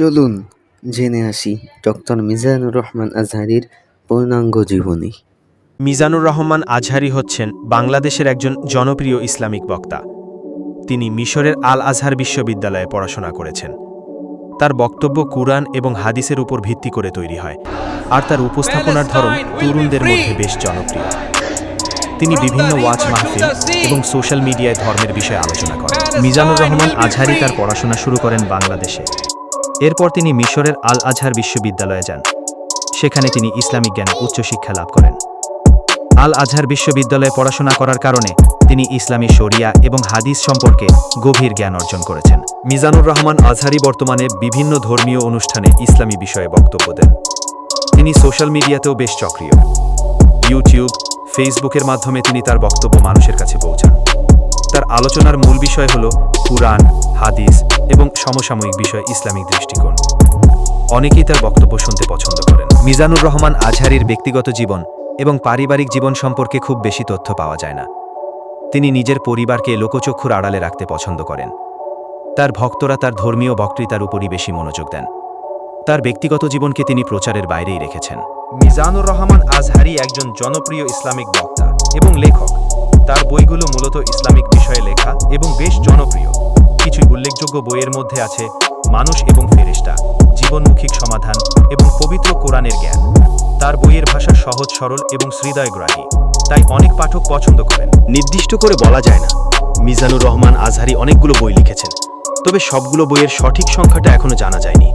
চলুন জেনে আসি ডক্টর মিজানুর রহমান আজহারির পূর্ণাঙ্গ জীবনী। মিজানুর রহমান আজহারি হচ্ছেন বাংলাদেশের একজন জনপ্রিয় ইসলামিক বক্তা। তিনি মিশরের আল আজহার বিশ্ববিদ্যালয়ে পড়াশোনা করেছেন। তার বক্তব্য কুরআন এবং হাদিসের উপর ভিত্তি করে তৈরি হয়। আর তার উপস্থাপনার ধরন তরুণদের মধ্যে বেশ জনপ্রিয়। তিনি বিভিন্ন ওয়াচ মাহফিল এবং সোশ্যাল মিডিয়ায় ধর্মের বিষয়ে আলোচনা করেন। মিজানুর রহমান আজহারি তার পড়াশোনা শুরু করেন বাংলাদেশে। এরপর তিনি মিশরের আল আজহার বিশ্ববিদ্যালয়ে যান। সেখানে তিনি ইসলামিক জ্ঞানে উচ্চশিক্ষা লাভ করেন। আল আজহার বিশ্ববিদ্যালয়ে পড়াশোনা করার কারণে তিনি ইসলামী শরিয়া এবং হাদিস সম্পর্কে গভীর জ্ঞান অর্জন করেছেন। মিজানুর রহমান আজহারি বর্তমানে বিভিন্ন ধর্মীয় অনুষ্ঠানে ইসলামী বিষয়ে বক্তব্য দেন। তিনি সোশ্যাল মিডিয়াতেও বেশ সক্রিয় ইউটিউব, ফেসবুকের মাধ্যমে তিনি তার বক্তব্য মানুষের কাছে পৌঁছান। তার আলোচনার মূল বিষয় হল কুরআন, হাদিস এবং সমসাময়িক বিষয় ইসলামিক দৃষ্টিকোণ। অনেকেই তার বক্তব্য শুনতে পছন্দ করেন। মিজানুর রহমান আজহারির ব্যক্তিগত জীবন এবং পারিবারিক জীবন সম্পর্কে খুব বেশি তথ্য পাওয়া যায় না। তিনি নিজের পরিবারকে লোকচক্ষুর আড়ালে রাখতে পছন্দ করেন। তার ভক্তরা তার ধর্মীয় বক্তৃতার উপরই বেশি মনোযোগ দেন। তার ব্যক্তিগত জীবনকে তিনি প্রচারের বাইরেই রেখেছেন। মিজানুর রহমান আজহারি একজন জনপ্রিয় ইসলামিক বক্তা এবং লেখক। তার বইগুলো মূলত ইসলামিক বিষয়ে লেখা এবং বেশ জনপ্রিয়। কিছু উল্লেখযোগ্য বইয়ের মধ্যে আছে মানুষ এবং ফেরেশতা জীবনমুখিক সমাধান এবং পবিত্র কোরআনের জ্ঞান তার বইয়ের ভাষা সহজ, সরল এবং হৃদয়গ্রাহী, তাই অনেক পাঠক পছন্দ করেন। নির্দিষ্ট করে বলা যায় না। মিজানুর রহমান আজহারি অনেকগুলো বই লিখেছেন, তবে সবগুলো বইয়ের সঠিক সংখ্যাটা এখনও জানা যায়নি।